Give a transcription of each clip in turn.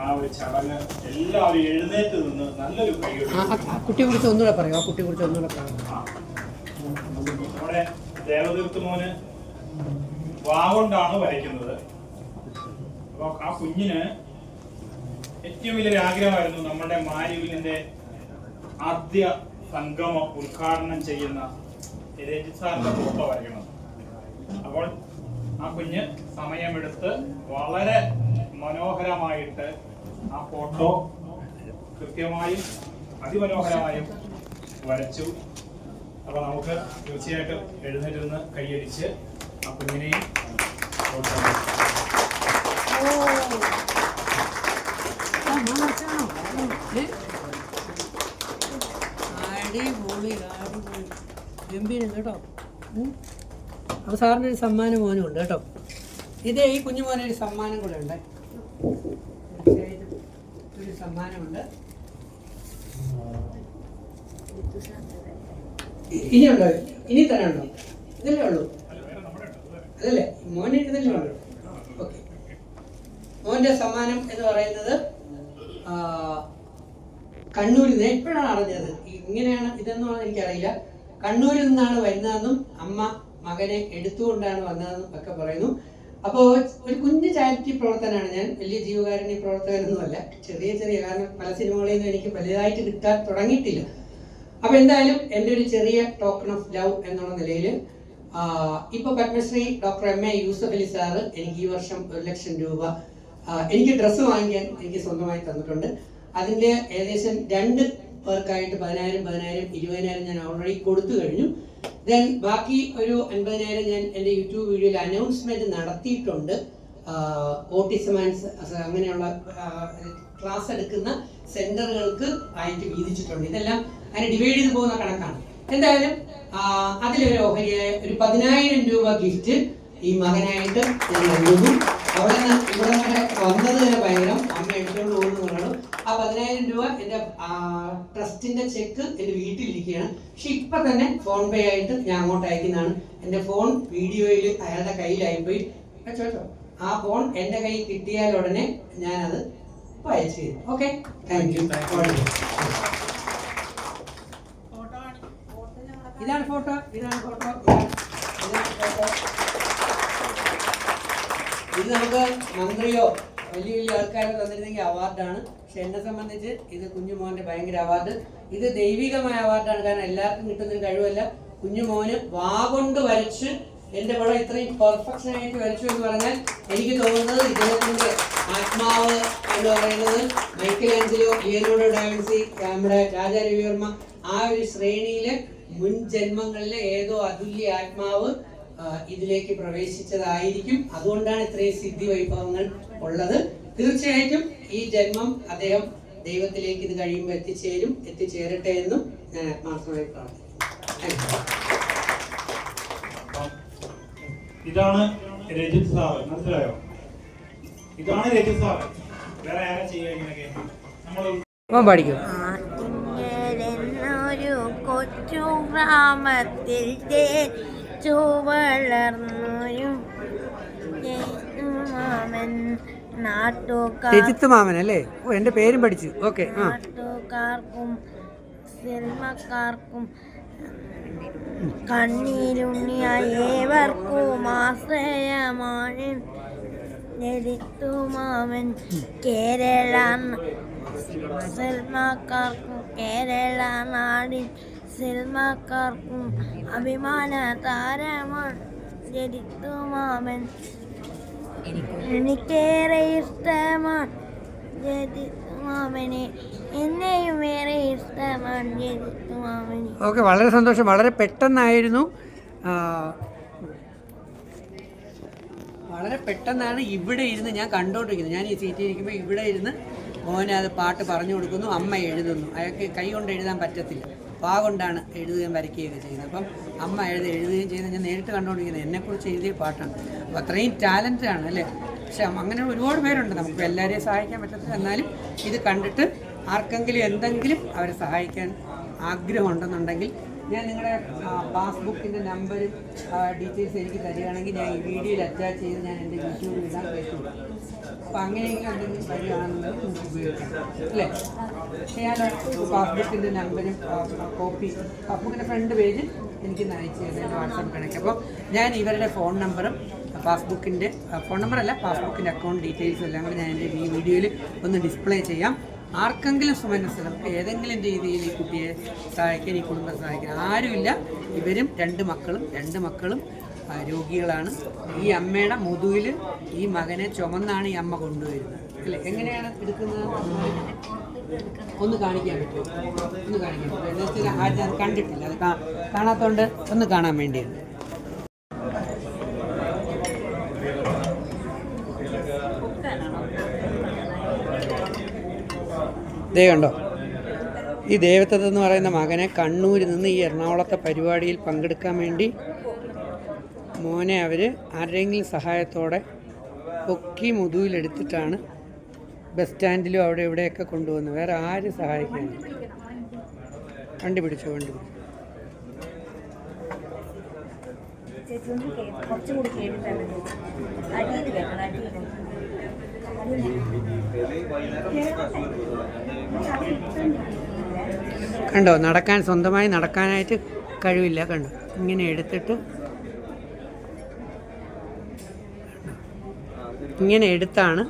ആ ഒരു ചടങ്ങ് എല്ലാവരും എഴുന്നേറ്റ് നിന്ന് നല്ലൊരു ആ കുട്ടിയെ കുറിച്ച് ഒന്നുകൂടെ പറയൂ ആ കുട്ടിയെ കുറിച്ച് ഒന്നുകൂടെ പറയാം. നമ്മുടെ ദേവതീർത്ത് മോന് വാഗൊണ്ടാണ് വരയ്ക്കുന്നത്. അപ്പൊ ആ കുഞ്ഞിന് ഏറ്റവും വലിയൊരു ആഗ്രഹമായിരുന്നു നമ്മുടെ മാരിവിലിന്റെ ആദ്യ സംഗമം ഉദ്ഘാടനം ചെയ്യുന്ന രജിസാറിന്റെ ഫോട്ടോ വരയ്ക്കണം. അപ്പോൾ ആ കുഞ്ഞ് സമയമെടുത്ത് വളരെ മനോഹരമായിട്ട് ആ ഫോട്ടോ കൃത്യമായും അതിമനോഹരമായും വരച്ചു. അപ്പൊ നമുക്ക് തീർച്ചയായിട്ടും എഴുന്നേറ്റ് നിന്ന് കൈയടിച്ച് ആ കുഞ്ഞിനെയും ഗംഭീരം കേട്ടോ. ഉം. അപ്പൊ സാറിന് ഒരു സമ്മാനം മോനും ഉണ്ട് കേട്ടോ. ഇതേ ഈ കുഞ്ഞു മോനെ ഒരു സമ്മാനം കൂടെ ഉണ്ട്. സമ്മാനമുണ്ട്. ഇനിയുണ്ടോ ഇനി തരാനുണ്ടോ ഇതല്ലേ ഉള്ളൂ? അതല്ലേ? മോനെ ഇതല്ലേ ഉള്ളൂ. ഓക്കെ. മോന്റെ സമ്മാനം എന്ന് പറയുന്നത് കണ്ണൂരിൽ നിന്ന് എപ്പോഴാണ് അറിഞ്ഞത്? ഇങ്ങനെയാണ് ഇതെന്നുള്ളത് എനിക്കറിയില്ല. കണ്ണൂരിൽ നിന്നാണ് വരുന്നതെന്നും അമ്മ മകനെ എടുത്തുകൊണ്ടാണ് വന്നതെന്നും ഒക്കെ പറയുന്നു. അപ്പോൾ ഒരു കുഞ്ഞു ചാരിറ്റി പ്രവർത്തനമാണ് ഞാൻ വലിയ ജീവകാരുണ്യ പ്രവർത്തകനൊന്നുമല്ല. ചെറിയ ചെറിയ കാരണം പല സിനിമകളിൽ നിന്നും എനിക്ക് വലുതായിട്ട് കിട്ടാൻ തുടങ്ങിയിട്ടില്ല. അപ്പൊ എന്തായാലും എന്റെ ഒരു ചെറിയ ടോക്കൺ ഓഫ് ലവ് എന്നുള്ള നിലയിൽ ഇപ്പൊ Padmashri doctor M A Yusuff Ali sir എനിക്ക് ഈ വർഷം ഒരു ലക്ഷം രൂപ എനിക്ക് ഡ്രസ്സ് വാങ്ങിക്കാൻ എനിക്ക് സ്വന്തമായി തന്നിട്ടുണ്ട്. അതിന്റെ ഏകദേശം രണ്ട് പേർക്കായിട്ട് പതിനായിരം പതിനായിരം ഇരുപതിനായിരം ഞാൻ ഓൾറെഡി കൊടുത്തു കഴിഞ്ഞു. ദെൻ ബാക്കി ഒരു അൻപതിനായിരം ഞാൻ എന്റെ യൂട്യൂബ് വീഡിയോയിൽ അനൗൺസ്മെന്റ് നടത്തിയിട്ടുണ്ട്. ഓട്ടിസം ആൻഡ് അങ്ങനെയുള്ള ക്ലാസ് എടുക്കുന്ന സെന്ററുകൾക്ക് ആയിട്ട് വീതിച്ചിട്ടുണ്ട്. ഇതെല്ലാം അതിനെ ഡിവൈഡ് ചെയ്ത് പോകുന്ന കണക്കാണ്. എന്തായാലും അതിലൊരു ഓഹരിയായ ഒരു പതിനായിരം രൂപ ഗിഫ്റ്റ് ഈ മകനായിട്ട് ഞാൻ നൽകുന്നു അവിടെ നിന്ന് ഇവിടെ വരെ വന്നത് തന്നെ ഭയങ്കരം അമ്മ എടുത്തുകൊണ്ട് പോകുന്നു പറയണം ആ പതിനായിരം രൂപ എന്റെ ട്രസ്റ്റിന്റെ ചെക്ക് എന്റെ വീട്ടിലിരിക്കുകയാണ്. പക്ഷെ ഇപ്പൊ തന്നെ ഫോൺ പേ ആയിട്ട് ഞാൻ അങ്ങോട്ട് അയക്കുന്നതാണ്. എന്റെ ഫോൺ വീഡിയോയിൽ അയാളുടെ കയ്യിലായിപ്പോയി. വെച്ചോ. ആ ഫോൺ എന്റെ കയ്യിൽ കിട്ടിയാൽ ഉടനെ ഞാനത് ഇപ്പൊ അയച്ചു തരും. ഓക്കെ? താങ്ക് യു ഇതാണ് ഫോട്ടോ. ഇതാണ് ഫോട്ടോ. ഇതാണ് ഫോട്ടോ. ഇത് നമുക്ക് മന്ത്രിയോ വലിയ വലിയ ആൾക്കാരോ തന്നിരുന്നെങ്കിൽ അവാർഡാണ്. പക്ഷെ എന്നെ സംബന്ധിച്ച് ഇത് കുഞ്ഞുമോന്റെ ഭയങ്കര അവാർഡ്. ഇത് ദൈവികമായ അവാർഡാണ്. കാരണം എല്ലാവർക്കും കിട്ടുന്നൊരു കഴിവല്ല. കുഞ്ഞുമോന് വാ കൊണ്ട് വരച്ച് എന്റെ പടം ഇത്രയും പെർഫെക്ഷൻ ആയിട്ട് വരച്ചു എന്ന് പറഞ്ഞാൽ എനിക്ക് തോന്നുന്നത് ഇദ്ദേഹത്തിന്റെ ആത്മാവ് എന്ന് പറയുന്നത് മൈക്കൽ ആഞ്ചലോ ലിയനോഡോ ഡാവിൻസി നമ്മുടെ രാജാ രവിവർമ്മ ആ ഒരു ശ്രേണിയിലെ മുൻ ജന്മങ്ങളിലെ ഏതോ അതുല്യ ആത്മാവ് ഇതിലേക്ക് പ്രവേശിച്ചതായിരിക്കും. അതുകൊണ്ടാണ് ഇത്രയും സിദ്ധി വൈഭവങ്ങൾ ഉള്ളത്. തീർച്ചയായിട്ടും ഈ ജന്മം അദ്ദേഹം ദൈവത്തിലേക്ക് ഇത് കഴിയുമ്പോൾ എത്തിച്ചേരും എത്തിച്ചേരട്ടെ എന്നും ഞാൻ ആത്മാർത്ഥമായി പ്രാർത്ഥിക്കുന്നു. ഇതാണ് രജിത് സാറ് മനസ്സിലായോ? ഇതാണ് രജിത് സാറ് വേറെ ആരാ ചെയ്യുക ഇങ്ങനെയൊക്കെ നമ്മൾ പാടിക്കും? ആറ്റിങ്ങലെന്നൊരു കൊച്ചു ഗ്രാമത്തിൽ ചുവളർന്നു മാമൻ രജിത്ത് മാമൻ അല്ലേ? ഓ എന്റെ പേരും പഠിച്ചു. ഓക്കെ ആ. നാട്ടുകാർക്കും സിനിമക്കാർക്കും കണ്ണീരുണ്ണിയ ഏവർക്കും ആശ്രയമാണ് ലളിതു മാമൻ. കേരള സിനിമക്കാർക്കും കേരള നാടിൻ സിനിമക്കാർക്കും അഭിമാന താരമാണ് ലളിതു മാമൻ. എനിക്കേറെ ഇഷ്ടമാണ് ലളിതു മാമനെ. എന്നെയും ഏറെ ഇഷ്ടമാണ് മാമനെ. ഓക്കെ വളരെ സന്തോഷം. വളരെ പെട്ടെന്നായിരുന്നു വളരെ പെട്ടെന്നാണ് ഇവിടെ ഇരുന്ന് ഞാൻ കണ്ടോണ്ടിരിക്കുന്നത്. ഞാൻ ഈ സീറ്റിൽ ഇരിക്കുമ്പോൾ ഇവിടെ ഇരുന്ന് മോനെ അത് പാട്ട് പറഞ്ഞു കൊടുക്കുന്നു അമ്മ എഴുതുന്നു. അയാൾക്ക് കൈ കൊണ്ട് എഴുതാൻ പറ്റത്തില്ല. പാ കൊണ്ടാണ് എഴുതുകയും വരയ്ക്കുകയൊക്കെ ചെയ്യുന്നത്. അപ്പം അമ്മ എഴുതി എഴുതുകയും ചെയ്യുന്നത് ഞാൻ നേരിട്ട് കണ്ടുകൊണ്ടിരിക്കുന്നത്. എന്നെക്കുറിച്ച് എഴുതിയ പാട്ടാണ്. അപ്പോൾ അത്രയും ടാലന്റാണ് അല്ലേ? പക്ഷെ അങ്ങനെ ഒരുപാട് പേരുണ്ട് നമുക്ക്. എല്ലാവരെയും സഹായിക്കാൻ പറ്റത്തില്ല. എന്നാലും ഇത് കണ്ടിട്ട് ആർക്കെങ്കിലും എന്തെങ്കിലും അവരെ സഹായിക്കാൻ ആഗ്രഹമുണ്ടെന്നുണ്ടെങ്കിൽ ഞാൻ നിങ്ങളുടെ പാസ്ബുക്കിന്റെ നമ്പർ ഡീറ്റെയിൽസ് എനിക്ക് തരികയാണെങ്കിൽ ഞാൻ ഈ വീഡിയോയിൽ അറ്റാച്ച് ചെയ്ത് ഞാൻ എന്റെ യൂട്യൂബിൽ ഇടാൻ പറ്റും. അപ്പോൾ അങ്ങനെയെങ്കിലും എന്തെങ്കിലും തരികയാണെന്നുണ്ടെങ്കിൽ നമുക്ക് ഉപയോഗിക്കാം. അല്ലേ? ഞാൻ പാസ്ബുക്കിന്റെ നമ്പരും കോപ്പി പാസ്ബുക്കിന്റെ ഫ്രണ്ട് പേജ് എനിക്ക് അയച്ചു തരുന്നത് വാട്സാപ്പ് കണക്ക് അപ്പോൾ ഞാൻ ഇവരുടെ ഫോൺ നമ്പറും പാസ്ബുക്കിന്റെ ഫോൺ നമ്പറല്ല പാസ്ബുക്കിന്റെ അക്കൗണ്ട് ഡീറ്റെയിൽസ് എല്ലാം കൂടി ഞാൻ എന്റെ ഈ വീഡിയോയിൽ ഒന്ന് ഡിസ്പ്ലേ ചെയ്യാം. ആർക്കെങ്കിലും സുമനസ്സിലും ഏതെങ്കിലും രീതിയിൽ ഈ കുട്ടിയെ സഹായിക്കാൻ ഈ കുടുംബം സഹായിക്കാൻ ആരുമില്ല. ഇവരും രണ്ട് മക്കളും രണ്ട് മക്കളും രോഗികളാണ്. ഈ അമ്മയുടെ മുതുവിൽ ഈ മകനെ ചുമന്നാണ് ഈ അമ്മ കൊണ്ടുവരുന്നത്. അല്ലേ? എങ്ങനെയാണ് എടുക്കുന്നത്? ഒന്ന് കാണിക്കാൻ പറ്റുമോ? ഒന്ന് കാണിക്കാൻ പറ്റുമോ? എന്ന് ആരും അത് കണ്ടിട്ടില്ല. അത് കാണാത്തോണ്ട് ഒന്ന് കാണാൻ വേണ്ടിയാണ്. ദേ കണ്ടോ? ഈ ദേവത്തത്ത് എന്ന് പറയുന്ന മകനെ കണ്ണൂരിൽ നിന്ന് ഈ എറണാകുളത്തെ പരിപാടിയിൽ പങ്കെടുക്കാൻ വേണ്ടി മോനെ അവർ ആരുടെയെങ്കിലും സഹായത്തോടെ പൊക്കി മുതുവിലെടുത്തിട്ടാണ് ബസ് സ്റ്റാൻഡിലും അവിടെ ഇവിടെയൊക്കെ കൊണ്ടുവന്നു വേറെ ആരും സഹായിക്കാൻ വണ്ടി പിടിച്ചു അടിയിൽ കേൾക്കണം കണ്ടോ നടക്കാൻ സ്വന്തമായി നടക്കാനായിട്ട് കഴിവില്ല കണ്ടോ. ഇങ്ങനെ എടുത്തിട്ട് ഇങ്ങനെ എടുത്താണ്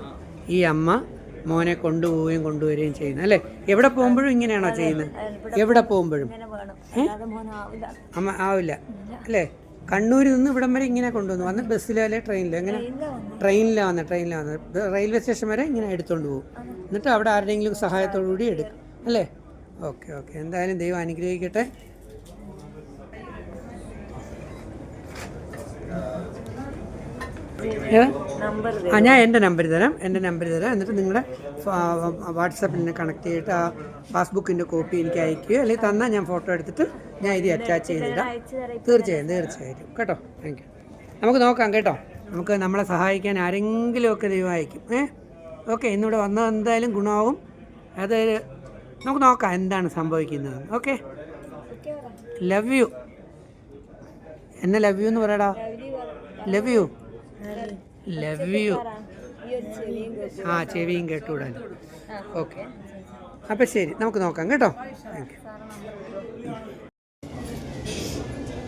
ഈ അമ്മ മോനെ കൊണ്ടുപോവുകയും കൊണ്ടുവരികയും ചെയ്യുന്നത് അല്ലേ? എവിടെ പോകുമ്പോഴും ഇങ്ങനെയാണോ ചെയ്യുന്നത്? എവിടെ പോകുമ്പോഴും? അമ്മ ആവില്ല. അല്ലേ? കണ്ണൂരിൽ നിന്ന് ഇവിടം വരെ ഇങ്ങനെ കൊണ്ടുവന്നു. വന്ന് ബസ്സിലോ അല്ലെ ട്രെയിനിലോ? എങ്ങനെ? ട്രെയിനിലാണ് വന്നത്. ട്രെയിനിലാണ് വന്നത് റെയിൽവേ സ്റ്റേഷൻ വരെ ഇങ്ങനെ എടുത്തുകൊണ്ട് പോകും. എന്നിട്ട് അവിടെ ആരുടെയെങ്കിലും സഹായത്തോടു കൂടി എടുക്കും അല്ലേ? Okay okay. എന്തായാലും ദൈവം അനുഗ്രഹിക്കട്ടെ ഏതാ? നമ്പർ ആ ഞാൻ എന്റെ നമ്പർ തരാം എന്റെ നമ്പർ തരാം. എന്നിട്ട് നിങ്ങളുടെ വാട്സപ്പിൽ കണക്ട് ചെയ്തിട്ട് ആ പാസ്ബുക്കിന്റെ കോപ്പി എനിക്ക് അയക്കുകയോ അല്ലെങ്കിൽ തന്നാൽ ഞാൻ ഫോട്ടോ എടുത്തിട്ട് ഞാൻ ഇത് അറ്റാച്ച് ചെയ്തിടാം. തീർച്ചയായും തീർച്ചയായും. കേട്ടോ? താങ്ക് യു നമുക്ക് നോക്കാം കേട്ടോ. നമുക്ക് നമ്മളെ സഹായിക്കാൻ ആരെങ്കിലുമൊക്കെ ദൈവം അയക്കും. ഏ? ഓക്കെ ഇന്നിവിടെ വന്നത് എന്തായാലും ഗുണമാവും. അത് നമുക്ക് നോക്കാം എന്താണ് സംഭവിക്കുന്നത്. ഓക്കെ ലവ് യു എന്നെ ലവ് യു എന്ന് പറയടാ. ലവ് യു ലവ് യു ആ ചെവിയും കേട്ടുവിടാൻ ഓക്കെ അപ്പം ശരി നമുക്ക് നോക്കാം കേട്ടോ. താങ്ക് യു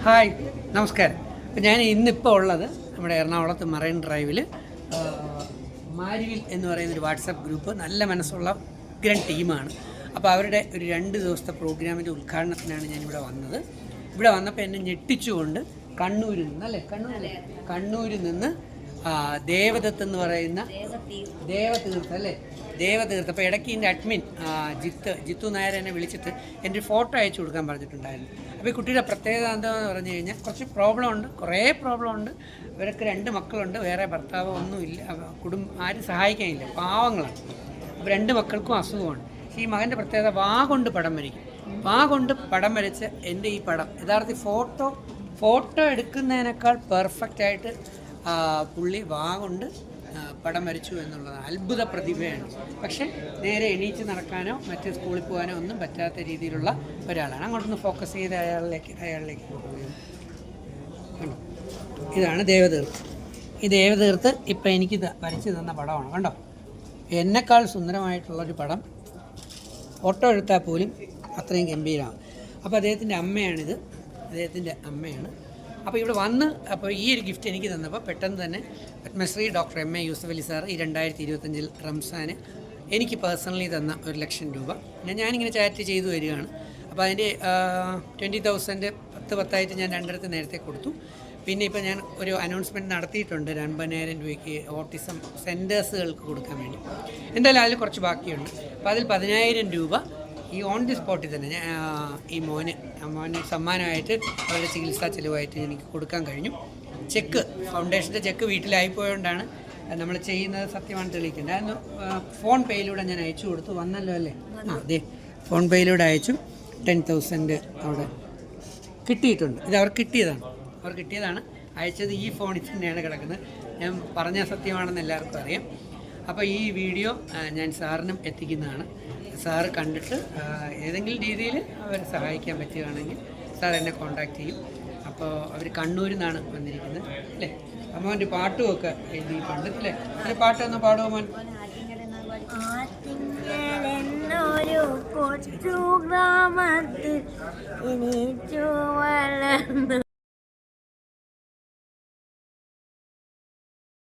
ഹായ് നമസ്കാരം. അപ്പം ഞാൻ ഇന്നിപ്പോൾ ഉള്ളത് നമ്മുടെ എറണാകുളത്ത് മറൈൻ ഡ്രൈവിൽ മാരിവിൽ എന്ന് പറയുന്ന ഒരു വാട്സപ്പ് ഗ്രൂപ്പ് നല്ല മനസ്സുള്ള ഉഗ്രൻ ടീമാണ്. അപ്പോൾ അവരുടെ ഒരു രണ്ട് ദിവസത്തെ പ്രോഗ്രാമിന്റെ ഉദ്ഘാടനത്തിനാണ് ഞാനിവിടെ വന്നത്. ഇവിടെ വന്നപ്പോൾ എന്നെ ഞെട്ടിച്ചുകൊണ്ട് കണ്ണൂരിൽ നിന്ന് അല്ലേ? കണ്ണൂരിൽ കണ്ണൂരിൽ നിന്ന് ദേവദത്ത് എന്ന് പറയുന്ന ദേവതീർത്ഥം അല്ലേ? ദേവതീർത്ഥം. അപ്പോൾ ഇടയ്ക്ക് ഇതിന്റെ അഡ്മിൻ ജിത്ത് ജിത്തു നായർ എന്നെ വിളിച്ചിട്ട് എന്റെ ഒരു ഫോട്ടോ അയച്ചു കൊടുക്കാൻ പറഞ്ഞിട്ടുണ്ടായിരുന്നു. അപ്പോൾ ഈ കുട്ടിയുടെ പ്രത്യേകത എന്താണെന്ന് പറഞ്ഞു കഴിഞ്ഞാൽ കുറച്ച് പ്രോബ്ലം ഉണ്ട് കുറേ പ്രോബ്ലം ഉണ്ട്. ഇവർക്ക് രണ്ട് മക്കളുണ്ട് വേറെ ഭർത്താവ് ഒന്നുമില്ല കുടുംബം ആരും സഹായിക്കാനില്ല പാവങ്ങളാണ്. അപ്പോൾ രണ്ട് മക്കൾക്കും അസുഖമാണ്. ഈ മകന്റെ പ്രത്യേകത വാ കൊണ്ട് പടം വരയ്ക്കും. വാ കൊണ്ട് പടം വരച്ച് എന്റെ ഈ പടം യഥാർത്ഥ ഫോട്ടോ ഫോട്ടോ എടുക്കുന്നതിനേക്കാൾ പെർഫെക്റ്റ് ആയിട്ട് പുള്ളി വാ കൊണ്ട് ആ, പടം വരച്ചു എന്നുള്ളതാണ് അത്ഭുത പ്രതിഭയാണ്. പക്ഷേ നേരെ എണീച്ച് നടക്കാനോ മറ്റ് സ്കൂളിൽ പോകാനോ ഒന്നും പറ്റാത്ത രീതിയിലുള്ള ഒരാളാണ്. അങ്ങോട്ടൊന്ന് ഫോക്കസ് ചെയ്ത് അയാളിലേക്ക് അയാളിലേക്ക്. ഇതാണ് ദേവതീർത്ത് ഈ ദേവതീർത്ത് ഇപ്പം എനിക്ക് വരച്ച് തന്ന പടമാണ്. കണ്ടോ? എന്നെക്കാൾ സുന്ദരമായിട്ടുള്ളൊരു പടം. ഫോട്ടോ എടുത്താൽ പോലും അത്രയും ഗംഭീരമാണ്. അപ്പോൾ അദ്ദേഹത്തിന്റെ അമ്മയാണിത്. അദ്ദേഹത്തിന്റെ അമ്മയാണ്. അപ്പോൾ ഇവിടെ വന്ന് അപ്പോൾ ഈ ഒരു ഗിഫ്റ്റ് എനിക്ക് തന്നപ്പോൾ പെട്ടെന്ന് തന്നെ Padmashri doctor M A Yusuff Ali sir ഈ രണ്ടായിരത്തി ഇരുപത്തഞ്ചിൽ റംസാന് എനിക്ക് പേഴ്സണലി തന്ന ഒരു ലക്ഷം രൂപ. പിന്നെ ഞാനിങ്ങനെ ചാറ്റ് ചെയ്തു വരികയാണ്. അപ്പോൾ അതിന്റെ ട്വന്റി തൗസൻഡ് പത്ത് പത്തായിട്ട് ഞാൻ രണ്ടിടത്ത് നേരത്തെ കൊടുത്തു. പിന്നെ ഇപ്പോൾ ഞാൻ ഒരു അനൗൺസ്മെന്റ് നടത്തിയിട്ടുണ്ട് ഒരു അൻപതിനായിരം രൂപയ്ക്ക് ഓട്ടിസം സെന്റേഴ്സുകൾക്ക് കൊടുക്കാൻ വേണ്ടി. എന്തായാലും അതിൽ കുറച്ച് ബാക്കിയുണ്ട്. അപ്പോൾ അതിൽ പതിനായിരം രൂപ ഈ ഓൺ ദി സ്പോട്ടിൽ തന്നെ ഞാൻ, ഈ മോന് മോന് സമ്മാനമായിട്ട് അവരുടെ ചികിത്സാ ചിലവായിട്ട് എനിക്ക് കൊടുക്കാൻ കഴിഞ്ഞു. ചെക്ക് ഫൗണ്ടേഷന്റെ ചെക്ക് വീട്ടിലായി പോയതുകൊണ്ടാണ് നമ്മൾ ചെയ്യുന്നത് സത്യമാണ് തെളിയിക്കേണ്ടത്. അതൊന്ന് ഫോൺ പേയിലൂടെ ഞാൻ അയച്ചു കൊടുത്തു. വന്നല്ലോ അല്ലേ? ആ അതെ. ഫോൺ പേയിലൂടെ അയച്ചു. ടെൻ തൗസൻഡ് അവിടെ കിട്ടിയിട്ടുണ്ട്. ഇത് അവർക്ക് കിട്ടിയതാണ്. അവർ കിട്ടിയതാണ്. അയച്ചത് ഈ ഫോണിൽ തന്നെയാണ് കിടക്കുന്നത്. ഞാൻ പറഞ്ഞ സത്യമാണെന്ന് എല്ലാവർക്കും അറിയാം. അപ്പോൾ ഈ വീഡിയോ ഞാൻ സാറിനും എത്തിക്കുന്നതാണ്. സാറ് കണ്ടിട്ട് ഏതെങ്കിലും രീതിയിൽ അവരെ സഹായിക്കാൻ പറ്റുകയാണെങ്കിൽ സാർ എന്നെ കോണ്ടാക്ട് ചെയ്യും. അപ്പോൾ അവർ കണ്ണൂരിൽ നിന്നാണ് വന്നിരിക്കുന്നത് അല്ലേ? അമ്മോന്റെ പാട്ടും ഒക്കെ എഴുതിയിട്ടുണ്ട് അല്ലേ? ഒരു പാട്ട് ഒന്ന് പാടുമോ മോൻ? എന്നൊരു കൊച്ചു ഗ്രാമത്തിൽ ഇനിച്ചു വളർന്നു